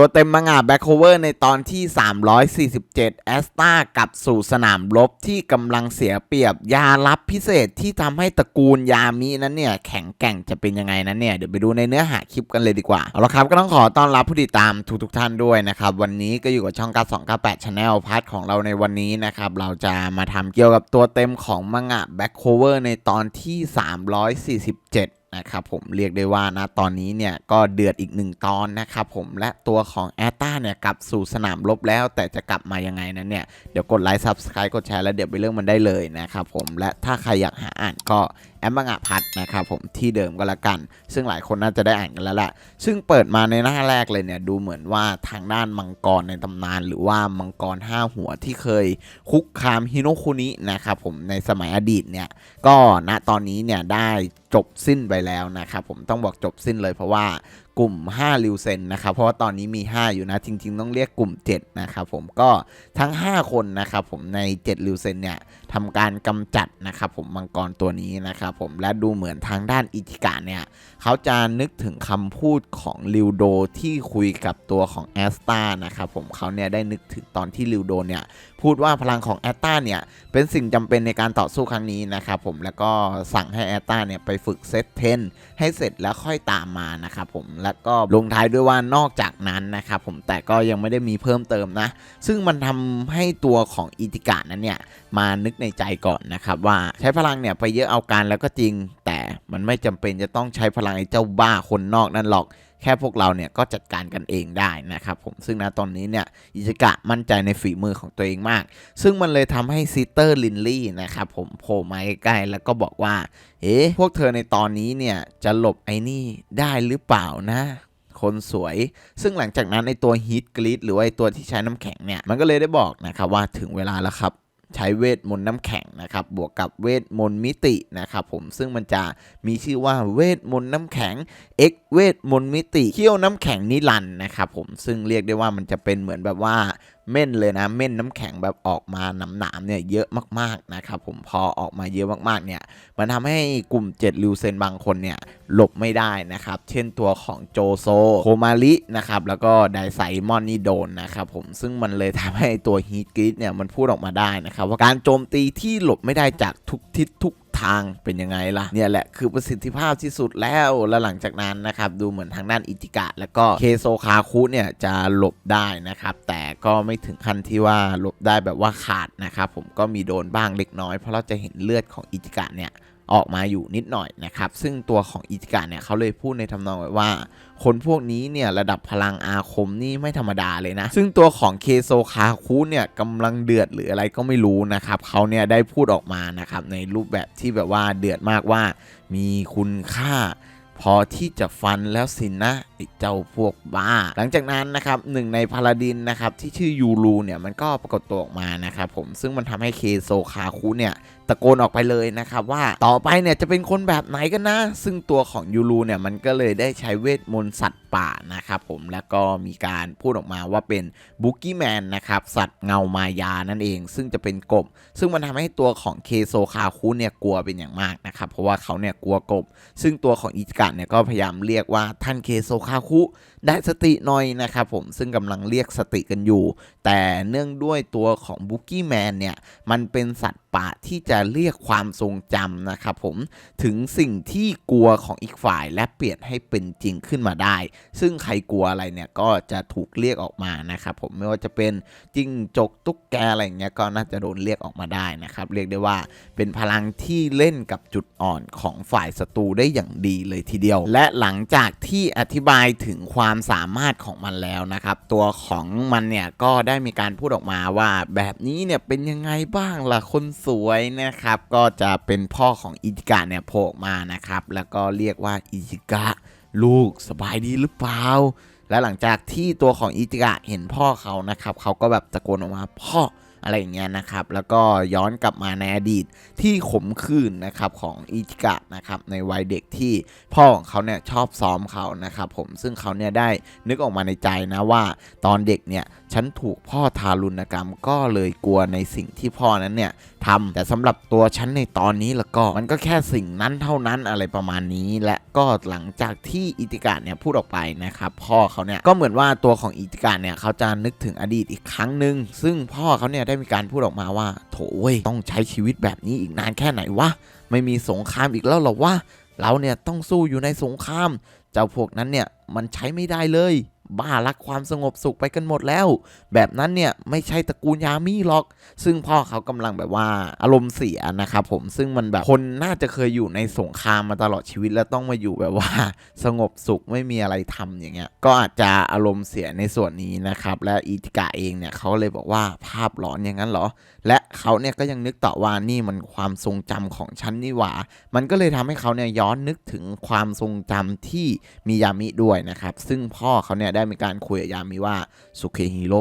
ตัวเต็มมังงะแบ็คโคเวอร์ในตอนที่ 347 แอสตากลับสู่สนามรบที่กำลังเสียเปรียบยาลับพิเศษที่ทำให้ตระกูลยามินั้นเนี่ย แข็งแกร่งจะเป็นยังไงนั้นเนี่ย เดี๋ยวไปดูในเนื้อหาคลิปกันเลยดีกว่า เอาละครับก็ต้องขอต้อนรับผู้ติดตามทุกๆท่านด้วยนะครับ วันนี้ก็อยู่กับช่อง9298 Channel พาร์ทของเราในวันนี้นะครับ เราจะมาทำเกี่ยวกับตัวเต็มของมังงะแบ็คโคเวอร์ในตอนที่ 347 นะครับผมเรียกได้ว่านะตอนนี้เนี่ยก็เดือดอีกหนึ่งตอนนะครับผมและตัวของแอตตาเนี่ยกลับสู่สนามรบแล้ว แต่จะกลับมายังไงนั้นเนี่ยเดี๋ยวกดไลค์ซับสไครต์กดแชร์แล้วเดี๋ยวไปเรื่องมันได้เลยนะครับผมและถ้าใครอยากหาอ่านก็แอมบังะพัดนะครับผมที่เดิมก็แล้วกัน ซึ่งหลายคนน่าจะได้อ่านกันแล้วแหละซึ่งเปิดมาในหน้าแรกเลยเนี่ยดูเหมือนว่าทางด้านมังกรในตำนาน หรือว่ามังกรห้าหัวที่เคยคุกคามฮิโนคุนินะครับผมในสมัยอดีตเนี่ยก็ณตอนนี้เนี่ยได้จบสิ้นไปแล้วนะครับผมต้องบอกจบสิ้นเลยเพราะว่า กลุ่ม 5 ริวเซนนะครับ เพราะว่าตอนนี้มี 5 อยู่นะ จริง ๆ ต้องเรียกกลุ่ม 7 นะครับผมก็ทั้ง 5 คนนะครับผมใน 7 ริวเซนเนี่ยทำการกำจัดนะครับผมมังกรตัวนี้นะครับผมและดูเหมือนทางด้านอิจิกะเนี่ยเขาจะนึกถึงคำพูดของริวโดที่คุยกับตัวของแอสตานะครับผมเขาเนี่ยได้นึกถึงตอนที่ริวโดเนี่ยพูดว่าพลังของแอสตาเนี่ยเป็นสิ่งจำเป็นในการต่อสู้ครั้งนี้นะครับผมแล้วก็สั่งให้แอตตาเนี่ยไปฝึกเซตเทนให้เสร็จแล้วค่อยตามมานะครับผมแล้วก็ลงท้ายด้วยว่านอกจากนั้นนะครับผมแต่ก็ยังไม่ได้มีเพิ่มเติมนะ ซึ่งมันทำให้ตัวของอิติกะนั้นเนี่ยมานึกในใจก่อนนะครับว่าใช้พลังเนี่ยไปเยอะเอาการแล้วก็จริง แต่มันไม่จำเป็นจะต้องใช้พลังไอ้เจ้าบ้าคนนอกนั่นหรอก แค่พวกเราเนี่ยก็จัดการกันเองได้นะครับผมซึ่งณตอนนี้เนี่ยอิจิกะมั่นใจในฝีมือของตัวเองมาก ซึ่งมันเลยทำให้ซิสเตอร์ลินลี่นะครับผมโผล่มาใกล้ๆแล้วก็บอกว่าเอ๊ะพวกเธอในตอนนี้เนี่ยจะหลบไอ้นี่ได้หรือเปล่านะคนสวย ซึ่งหลังจากนั้นในตัวฮีทกรีดหรือว่าไอตัวที่ใช้น้ำแข็งเนี่ย มันก็เลยได้บอกนะครับว่าถึงเวลาแล้วครับ ใช้เวทมนต์น้ำแข็งนะครับ บวกกับเวทมนต์มิตินะครับผมซึ่งมันจะมีชื่อว่าเวทมนต์น้ำแข็ง X เวทมนต์มิติเขี้ยวน้ำแข็งนิลันนะครับผมซึ่งเรียกได้ว่ามันจะเป็นเหมือนแบบว่า เม่นเลยนะเม่นน้ำแข็งแบบออกมาหนามๆเนี่ยเยอะมากๆนะครับผมพอออกมาเยอะมากๆเนี่ยมันทำให้กลุ่ม7ริวเซนบางคนเนี่ยหลบไม่ได้นะครับเช่นตัวของโจโซโคมารินะครับแล้วก็ไดไซมอนนี่โดนนะครับผมซึ่งมันเลยทำให้ตัวฮีทกริดเนี่ยมันพูดออกมาได้นะครับว่าการโจมตีที่หลบไม่ได้จากทุกทิศทุก ทางเป็นยังไงล่ะเนี่ยแหละคือประสิทธิภาพที่สุดแล้วแล้วหลังจากนั้นนะครับดูเหมือนทางด้านอิจิกะ แล้วก็เคโซคาคุเนี่ยจะหลบได้นะครับแต่ก็ไม่ถึงขั้นที่ว่าหลบได้แบบว่าขาดนะครับผมก็มีโดนบ้างเล็กน้อยเพราะเราจะเห็นเลือดของอิจิกะเนี่ย ออกมาอยู่นิดหน่อยนะครับ ซึ่งตัวของอิจิกะเนี่ยเขาเลยพูดในทำนองไว้ว่า คนพวกนี้เนี่ยระดับพลังอาคมนี่ไม่ธรรมดาเลยนะ ซึ่งตัวของเคโซคาคุเนี่ยกำลังเดือดหรืออะไรก็ไม่รู้นะครับเขาเนี่ยได้พูดออกมานะครับในรูปแบบที่แบบว่าเดือดมากว่า มีคุณค่าพอที่จะฟันแล้วสินนะไอ้เจ้าพวกบ้า หลังจากนั้นนะครับหนึ่งในพาลาดินนะครับที่ชื่อยูรูเนี่ยมันก็ปรากฏตัวออกมานะครับผมซึ่งมันทำให้เคโซคาคุเนี่ย ตะโกนออกไปเลยนะครับว่าต่อไปเนี่ยจะเป็นคนแบบไหนกันนะ ซึ่งตัวของยูรูเนี่ยมันก็เลยได้ใช้เวทมนต์สัตว์ป่านะครับผมแล้วก็มีการพูดออกมาว่าเป็นบุกี้แมนนะครับสัตว์เงามายานั่นเอง ซึ่งจะเป็นกบ ซึ่งมันทำให้ตัวของเคโซคาคุเนี่ยกลัวเป็นอย่างมากนะครับเพราะว่าเขาเนี่ยกลัวกบ ซึ่งตัวของอิจิกะเนี่ยก็พยายามเรียกว่าท่านเคโซคาคุได้สติหน่อยนะครับผมซึ่งกำลังเรียกสติกันอยู่ แต่เนื่องด้วยตัวของบุกี้แมนเนี่ยมันเป็นสัตว์ป่าที่จะเรียกความทรงจำนะครับผมถึงสิ่งที่กลัวของอีกฝ่ายและเปลี่ยนให้เป็นจริงขึ้นมาได้ ซึ่งใครกลัวอะไรเนี่ยก็จะถูกเรียกออกมานะครับผมไม่ว่าจะเป็นจิ้งจกตุ๊กแกอะไรอย่างเงี้ยก็น่าจะโดนเรียกออกมาได้นะครับเรียกได้ว่าเป็นพลังที่เล่นกับจุดอ่อนของฝ่ายศัตรูได้อย่างดีเลยทีเดียว และหลังจากที่อธิบายถึงความความสามารถของมันแล้วนะครับ ตัวของมันเนี่ยก็ได้มีการพูดออกมาว่าแบบนี้เนี่ยเป็นยังไงบ้างล่ะคนสวยนะครับ ก็จะเป็นพ่อของอิจิกะเนี่ยโผล่มานะครับ แล้วก็เรียกว่าอิจิกะลูกสบายดีหรือเปล่าและหลังจากที่ตัวของอิจิกะเห็นพ่อเขานะครับเขาก็แบบตะโกนออกมาพ่อ อะไรอย่างเงี้ยนะครับ แล้วก็ย้อนกลับมาในอดีตที่ขมขื่นนะครับของอิจิกะนะครับในวัยเด็กที่พ่อของเขาเนี่ยชอบซ้อมเขานะครับผมซึ่งเขาเนี่ยได้นึกออกมาในใจนะว่า ตอนเด็กเนี่ยฉันถูกพ่อทารุณกรรมก็เลยกลัวในสิ่งที่พ่อนั้นเนี่ย ทำแต่สำหรับตัวฉันในตอนนี้แล้วก็มันก็แค่สิ่งนั้นเท่านั้นอะไรประมาณนี้ และก็หลังจากที่อิติกะเนี่ยพูดออกไปนะครับพ่อเขาเนี่ยก็เหมือนว่าตัวของอิติกะเนี่ยเขาจะนึกถึงอดีตอีกครั้งหนึ่งซึ่งพ่อเขาเนี่ยได้มีการพูดออกมาว่า โถเว้ยต้องใช้ชีวิตแบบนี้อีกนานแค่ไหนวะไม่มีสงครามอีกแล้วหรอวะเราเนี่ยต้องสู้อยู่ในสงคราม เจ้าพวกนั้นเนี่ยมันใช้ไม่ได้เลย บ้ารักความสงบสุขไปกันหมดแล้ว แบบนั้นเนี่ยไม่ใช่ตระกูลยามีหรอก ซึ่งพ่อเขากำลังแบบว่าอารมณ์เสียนะครับผมซึ่งมันแบบคนน่าจะเคยอยู่ในสงครามมาตลอดชีวิตแล้วต้องมาอยู่แบบว่าสงบสุขไม่มีอะไรทำอย่างเงี้ยก็อาจจะอารมณ์เสียในส่วนนี้นะครับและอิติกะเองเนี่ยเขาเลยบอกว่าภาพหลอนอย่างนั้นเหรอ และเขาเนี่ยก็ยังนึกต่อว่านี่มันความทรงจำของฉันนี่หว่า มันก็เลยทำให้เขาเนี่ยย้อนนึกถึงความทรงจำที่มียามิด้วยนะครับซึ่งพ่อเขาเนี่ยได้มีการคุยกับยามิว่าสุเคฮิโร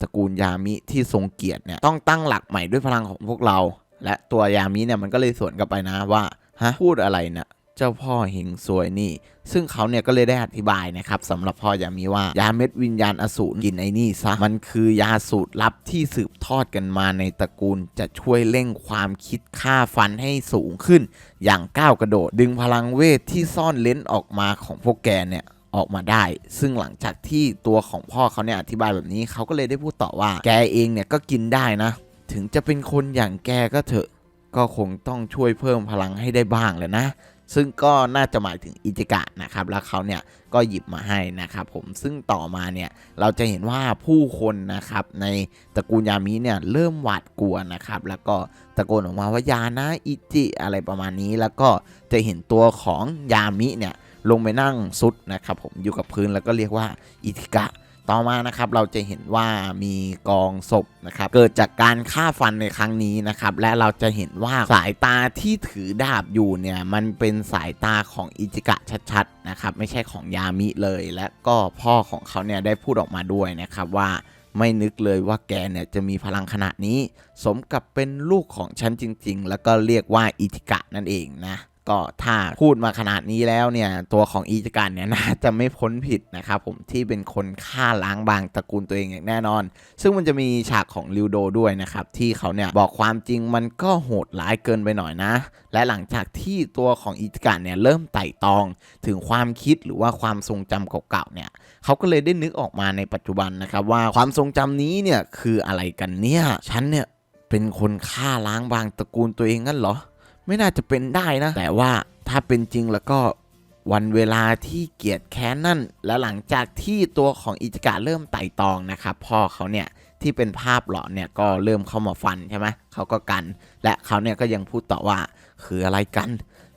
ตระกูลยามิที่ทรงเกียรติเนี่ยต้องตั้งหลักใหม่ด้วยพลังของพวกเรา และตัวยามิเนี่ยมันก็เลยสวนกลับไปนะว่าฮะพูดอะไรเนี่ยเจ้าพ่อหิงซวยนี่ ซึ่งเขาเนี่ยก็เลยได้อธิบายนะครับสำหรับพ่อยามิว่ายาเม็ดวิญญาณอสูรกินไอ้นี่ซะ มันคือยาสูตรลับที่สืบทอดกันมาในตระกูล จะช่วยเร่งความคิดฆ่าฟันให้สูงขึ้น อย่างก้าวกระโดด ดึงพลังเวทที่ซ่อนเลนออกมาของพวกแกเนี่ย ออกมาได้ ซึ่งหลังจากที่ตัวของพ่อเขาเนี่ยอธิบายแบบนี้เขาก็เลยได้พูดต่อว่า แกเองเนี่ยก็กินได้นะ ถึงจะเป็นคนอย่างแกก็เถอะ ก็คงต้องช่วยเพิ่มพลังให้ได้บ้างแหละนะ ซึ่งก็น่าจะหมายถึงอิจิกะนะครับ แล้วเขาเนี่ยก็หยิบมาให้นะครับผม ซึ่งต่อมาเนี่ยเราจะเห็นว่าผู้คนนะครับในตระกูลยามิเนี่ยเริ่มหวาดกลัวนะครับ แล้วก็ตะโกนออกมาว่ายานะอิจิอะไรประมาณนี้ แล้วก็จะเห็นตัวของยามิเนี่ย ลงไปนั่งซุดนะครับผมอยู่กับพื้นแล้วก็เรียกว่าอิจิกะต่อมานะครับเราจะเห็นว่ามีกองศพนะครับเกิดจากการฆ่าฟันในครั้งนี้นะครับและเราจะเห็นว่าสายตาที่ถือดาบอยู่เนี่ยมันเป็นสายตาของอิจิกะชัดๆนะครับไม่ใช่ของยามิเลย และก็พ่อของเขาเนี่ยได้พูดออกมาด้วยนะครับว่าไม่นึกเลยว่าแกเนี่ยจะมีพลังขนาดนี้ สมกับเป็นลูกของฉันจริง ๆ แล้วก็เรียกว่าอิจิกะนั่นเองนะ ก็ถ้าพูดมาขนาดนี้แล้วเนี่ย ตัวของอีจิกันเนี่ยน่าจะไม่พ้นผิดนะครับผมที่เป็นคนฆ่าล้างบางตระกูลตัวเองอย่างแน่นอน ซึ่งมันจะมีฉากของริวโดด้วยนะครับ ที่เขาเนี่ยบอกความจริงมันก็โหดร้ายเกินไปหน่อยนะ และหลังจากที่ตัวของอีจิกันเนี่ยเริ่มไต่ตองถึงความคิดหรือว่าความทรงจำเก่าๆเนี่ยเขาก็เลยได้นึกออกมาในปัจจุบันนะครับว่าความทรงจำนี้เนี่ยคืออะไรกันเนี่ยฉันเนี่ยเป็นคนฆ่าล้างบางตระกูลตัวเองงั้นเหรอ ไม่น่าจะเป็นได้นะ แต่ว่าถ้าเป็นจริงแล้วก็วันเวลาที่เกียดแค้นนั่น และหลังจากที่ตัวของอิจกาเริ่มไต่ตองนะครับ พ่อเขาเนี่ยที่เป็นภาพหลอนเนี่ยก็เริ่มเข้ามาฟันใช่ไหมเขาก็กัน และเขาเนี่ยก็ยังพูดต่อว่าคืออะไรกัน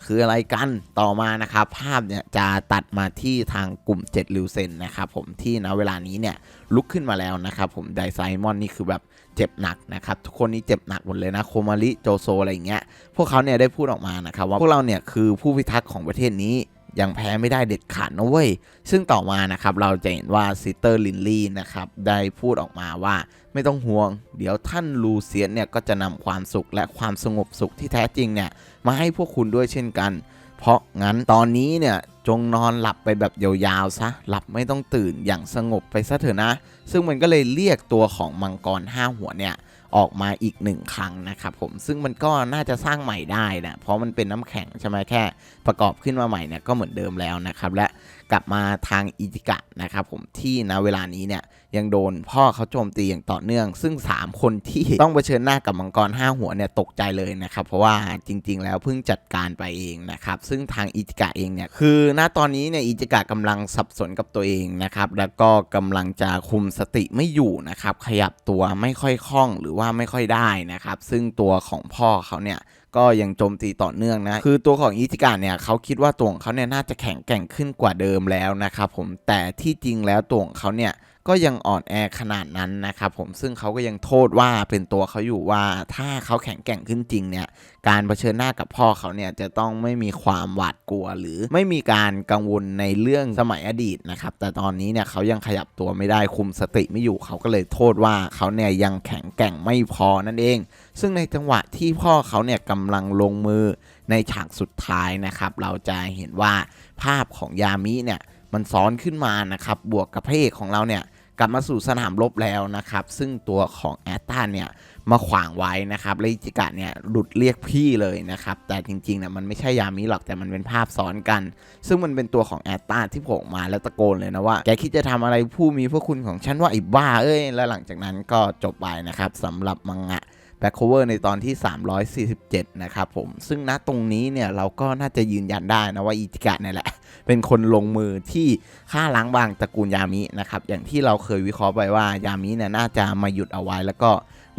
คืออะไรกันต่อมานะครับ ภาพเนี่ยจะตัดมาที่ทางกลุ่ม7ลิวเซนนะครับผมที่ณเวลานี้เนี่ยลุกขึ้นมาแล้วนะครับผมไดไซมอนนี่คือแบบเจ็บหนักนะครับทุกคนนี่เจ็บหนักหมดเลยนะโคมาริโจโซอะไรอย่างเงี้ยพวกเขาเนี่ยได้พูดออกมานะครับว่าพวกเราเนี่ยคือผู้พิทักษ์ของประเทศนี้ ยังแพ้ไม่ได้เด็ดขาดนะเว้ย ซึ่งต่อมานะครับเราจะเห็นว่าซิสเตอร์ลินลี่นะครับได้พูดออกมาว่าไม่ต้องห่วง เดี๋ยวท่านลูเซียนเนี่ยก็จะนำความสุขและความสงบสุขที่แท้จริงเนี่ยมาให้พวกคุณด้วยเช่นกัน เพราะงั้นตอนนี้เนี่ยจงนอนหลับไปแบบยาวๆซะ หลับไม่ต้องตื่นอย่างสงบไปซะเถอะนะ ซึ่งมันก็เลยเรียกตัวของมังกรห้าหัวเนี่ยออกมาอีกหนึ่งครั้งนะครับผมซึ่งมันก็น่าจะสร้างใหม่ได้นะเพราะมันเป็นน้ำแข็งใช่ไหมแค่ ประกอบขึ้นมาใหม่เนี่ยก็เหมือนเดิมแล้วนะครับและ กลับมาทางอิจิกะนะครับผมที่ณเวลานี้เนี่ยยังโดนพ่อเขาโจมตีอย่างต่อเนื่อง ซึ่ง 3 คนที่ต้องเผชิญหน้ากับมังกร 5 หัวเนี่ยตกใจเลยนะครับ เพราะว่าจริง ๆ แล้วเพิ่งจัดการไปเองนะครับ ซึ่งทางอิจิกะเองเนี่ยคือณตอนนี้เนี่ยอิจิกะกำลังสับสนกับตัวเองนะครับแล้วก็กำลังจะคุมสติไม่อยู่นะครับขยับตัวไม่ค่อยคล่องหรือว่าไม่ค่อยได้นะครับ ซึ่งตัวของพ่อเขาเนี่ย ก็ยังโจมตีต่อเนื่องนะ คือตัวของอิจิกะเนี่ยเขาคิดว่าตัวของเขาเนี่ยน่าจะแข็งแกร่งขึ้นกว่าเดิมแล้วนะครับผมแต่ที่จริงแล้วตัวของเขาเนี่ย ก็ยังอ่อนแอขนาดนั้นนะครับผมซึ่งเขาก็ยังโทษว่าเป็นตัวเขาอยู่ว่าถ้าเขาแข็งแกร่งขึ้นจริงเนี่ยการเผชิญหน้ากับพ่อเขาเนี่ยจะต้องไม่มีความหวาดกลัว หรือไม่มีการกังวลในเรื่องสมัยอดีตนะครับแต่ตอนนี้เนี่ยเขายังขยับตัวไม่ได้คุมสติไม่อยู่เขาก็เลยโทษว่าเขาเนี่ยยังแข็งแกร่งไม่พอนั่นเอง ซึ่งในจังหวะที่พ่อเขาเนี่ยกำลังลงมือในฉากสุดท้ายนะครับเราจะเห็นว่าภาพของยามิเนี่ยมันซ้อนขึ้นมานะครับบวกกับพระเอกของเราเนี่ย กลับมาสู่สนามรบแล้วนะครับ ซึ่งตัวของแอตตาเนี่ยมาขวางไว้นะครับแล้วอิจิกะเนี่ยหลุดเรียกพี่เลยนะครับ แต่จริงๆเนี่ยมันไม่ใช่ยามิหรอกแต่มันเป็นภาพซ้อนกัน ซึ่งมันเป็นตัวของแอตตาที่โผล่มาแล้วตะโกนเลยนะว่า แกคิดจะทำอะไรผู้มีพระคุณของฉันว่าไอ้บ้าเอ้ย แล้วหลังจากนั้นก็จบไปนะครับสำหรับมังงะ แบ็คโคเวอร์ในตอนที่ 347 นะครับผม ซึ่งณตรงนี้เนี่ยเราก็น่าจะยืนยันได้นะว่าอิจิกะเนี่ยแหละ เป็นคนลงมือที่ฆ่าล้างบางตระกูลยามินะครับ อย่างที่เราเคยวิเคราะห์ไปว่ายามิเนี่ยน่าจะมาหยุดเอาไว้ แล้วก็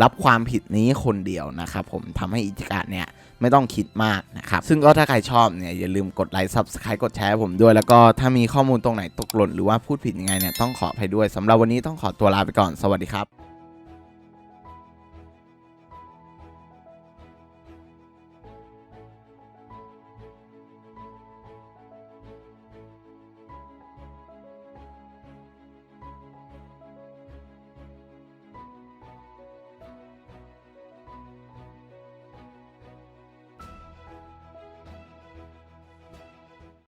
รับความผิดนี้คนเดียวนะครับผมทำให้อิจิกะเนี่ยไม่ต้องคิดมากนะครับ ซึ่งก็ถ้าใครชอบเนี่ยอย่าลืมกดไลค์ Subscribe กดแชร์ผมด้วย แล้วก็ถ้ามีข้อมูลตรงไหนตกหล่นหรือว่าพูดผิดยังไงเนี่ยต้องขออภัยด้วยสำหรับวันนี้ต้องขอตัวลาไปก่อนสวัสดีครับ